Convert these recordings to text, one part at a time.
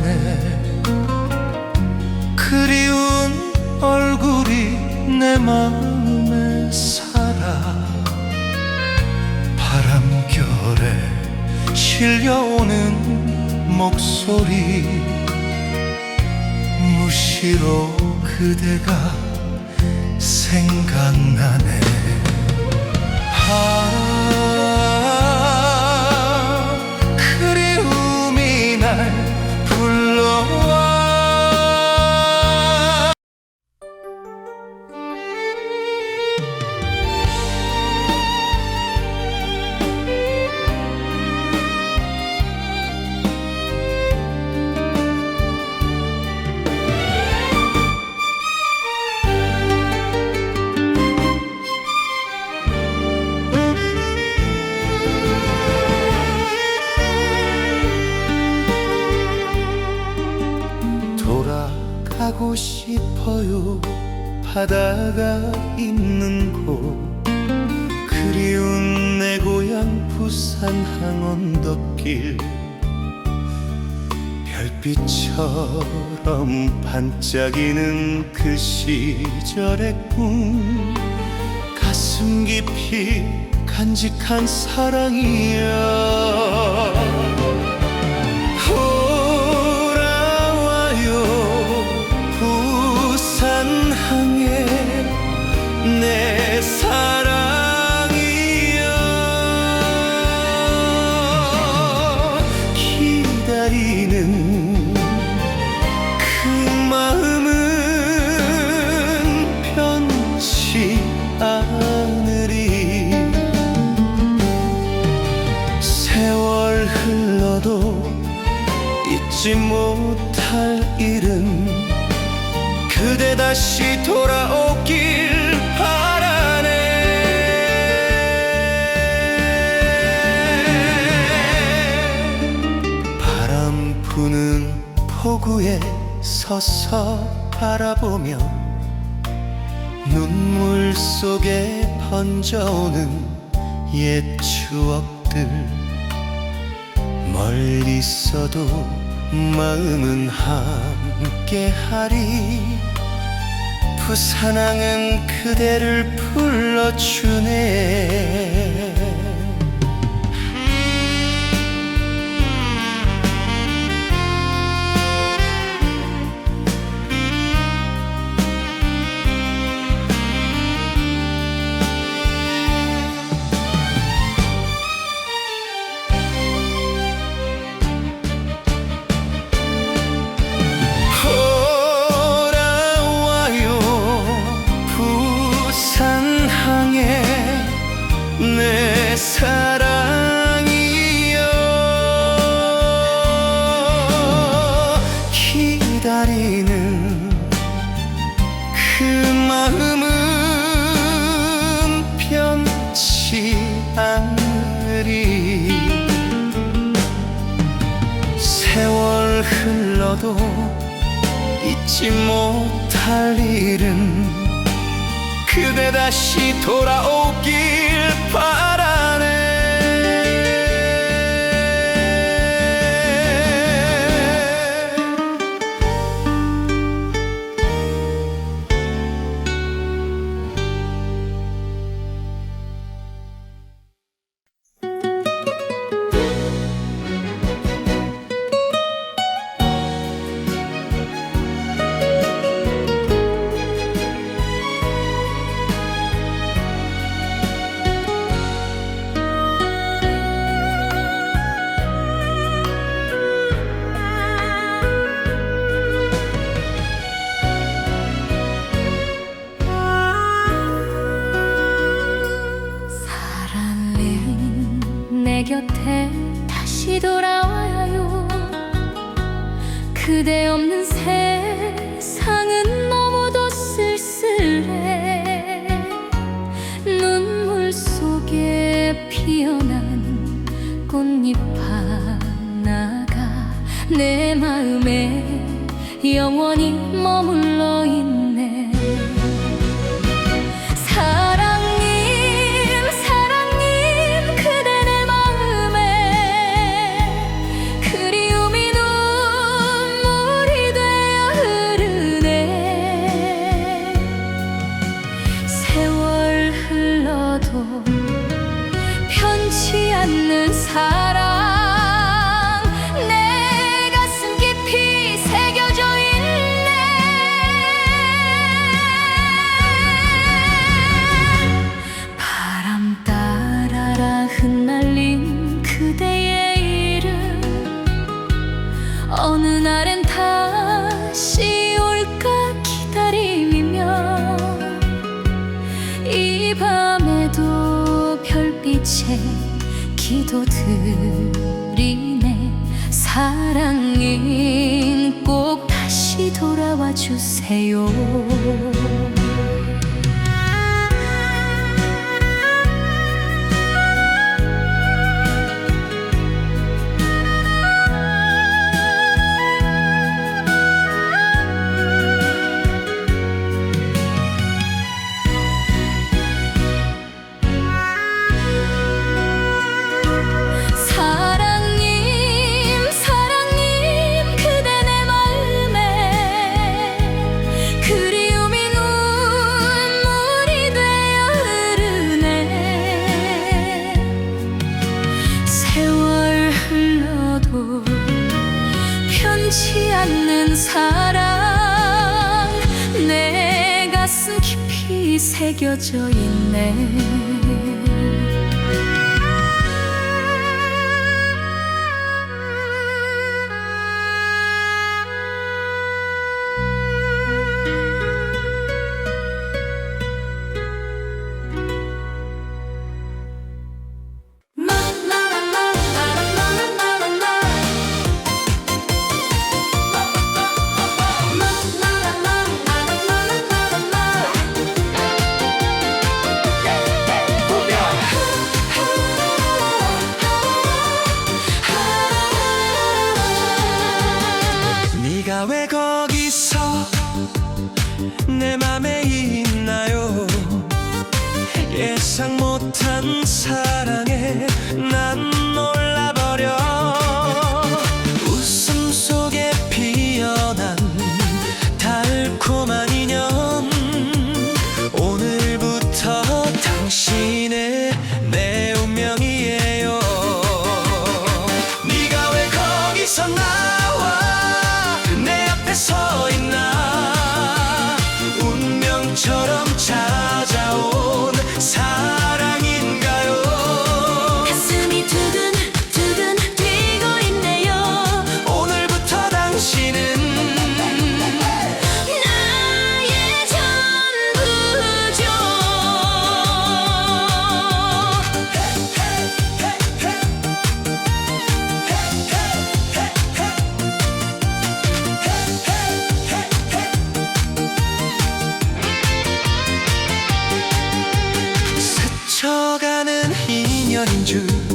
못하네. 그리운 얼굴이 내 마음에 살아 바람결에 실려오는 목소리 무시로 그대가 생각나네 부산 항언덕길 별빛처럼 반짝이는 그 시절의 꿈 가슴 깊이 간직한 사랑이야 않으리 세월 흘러도 잊지 못할 일은 그대 다시 돌아오길 바라네. 바람 부는 포구에 서서 바라보며 눈물 속에 번져오는 옛 추억들. 멀리 있어도 마음은 함께하리. 부산항은 그대를 불러주네 잊지 못할 일은 그대 다시 돌아오길 바라 내 마음에 영원히 머물러 있네 어느 날엔 다시 올까 기다리며 이 밤에도 별빛에 기도드리네. 사랑인 꼭 다시 돌아와 주세요. üçüncü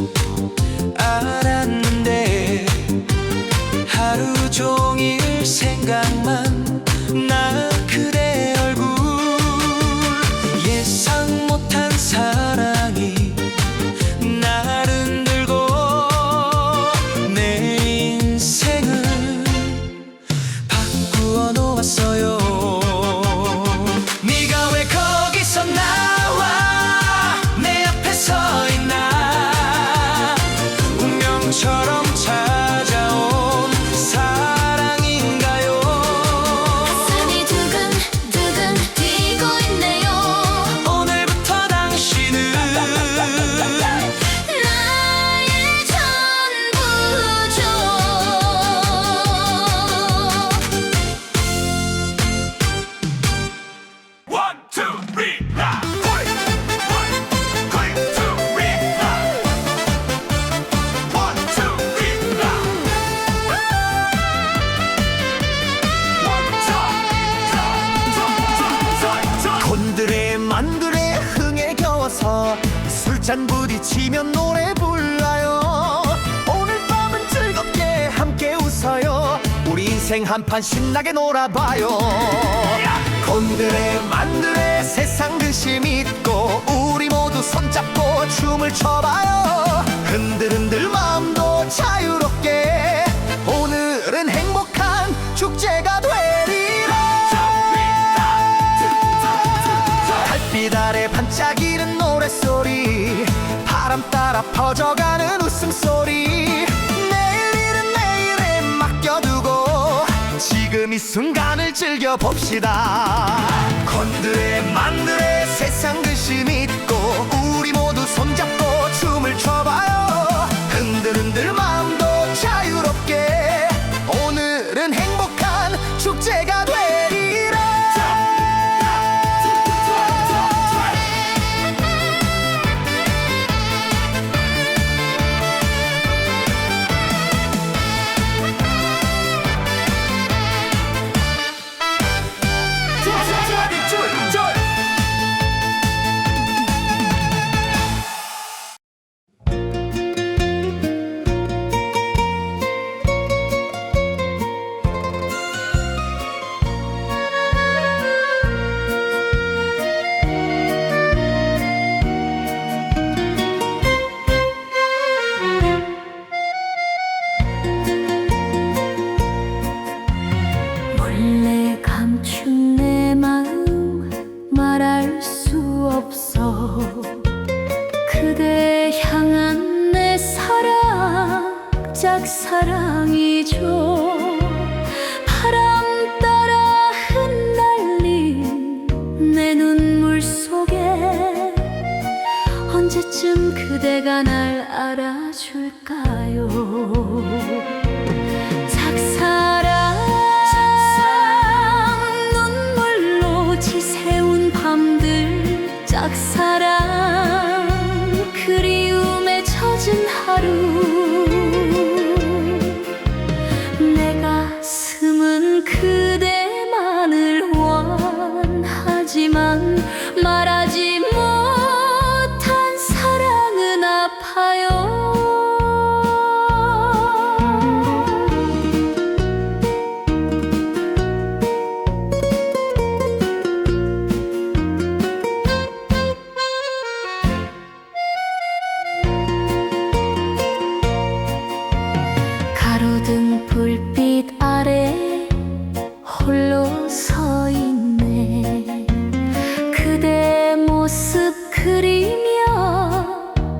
인생 한판 신나게 놀아봐요. 건드레 만드레 세상 그시 믿고 우리 모두 손잡고 춤을 춰봐요. 흔들흔들 마음도 자유롭게. 순간을 즐겨봅시다. 콘드레 만드레 세상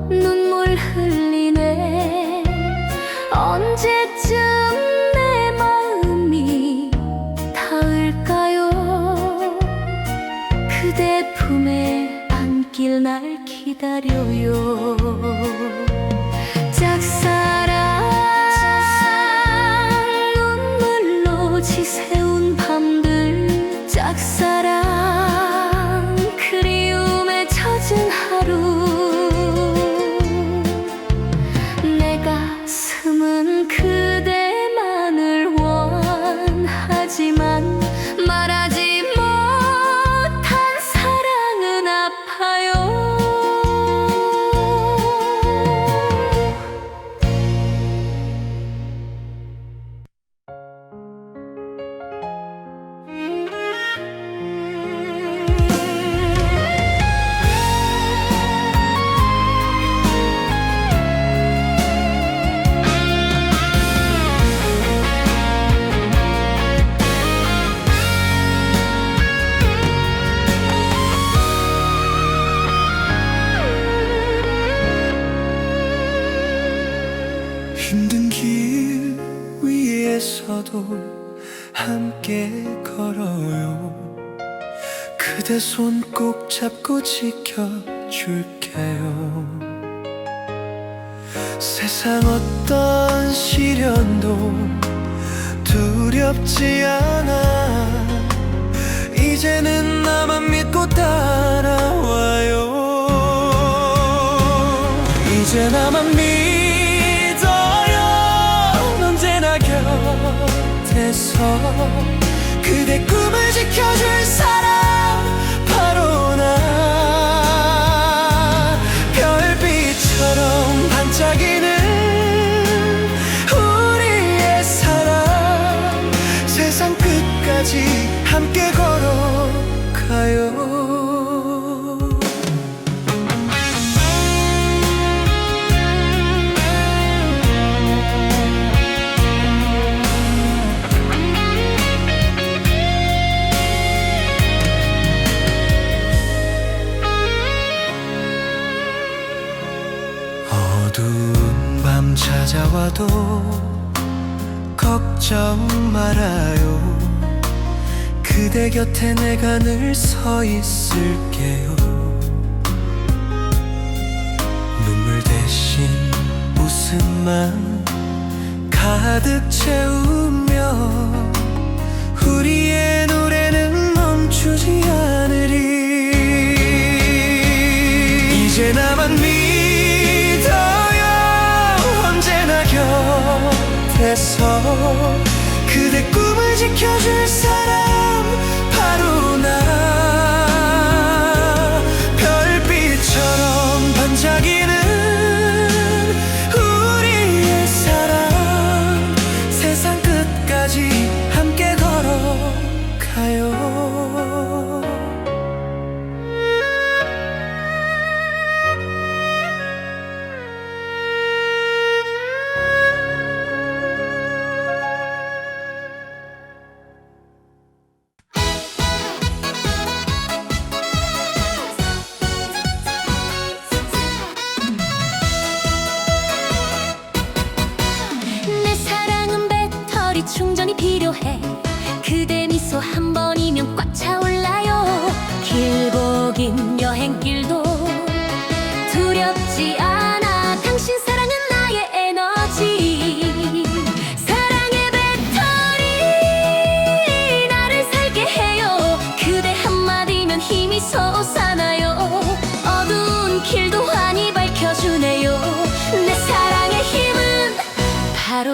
눈물 흘리네. 언제쯤 내 마음이 닿을까요? 그대 품에 안길 날 기다려요. 그대 손 꼭 잡고 지켜줄게요. 세상 어떤 시련도 두렵지 않아. 이제는 나만 믿고 따라와요. 이제 나만 믿어요. 언제나 곁에서 그대 꿈을 지켜줄 사람. 함께 걸어가요. 곁에 내가 늘 서 있을게요. 눈물 대신 웃음만 가득 채우며 우리의 노래는 멈추지 않으리. 이제 나만 믿어요. 언제나 곁에서 그대 꿈을 지켜줄 사람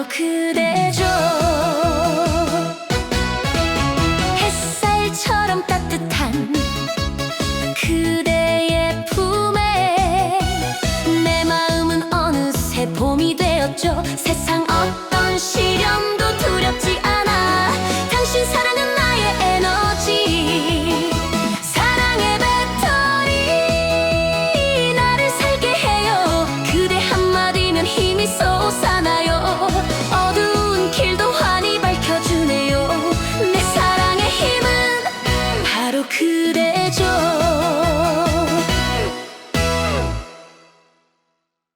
그대죠. 햇살처럼 따뜻한 그대의 품에 내 마음은 어느새 봄이 되었죠. 세상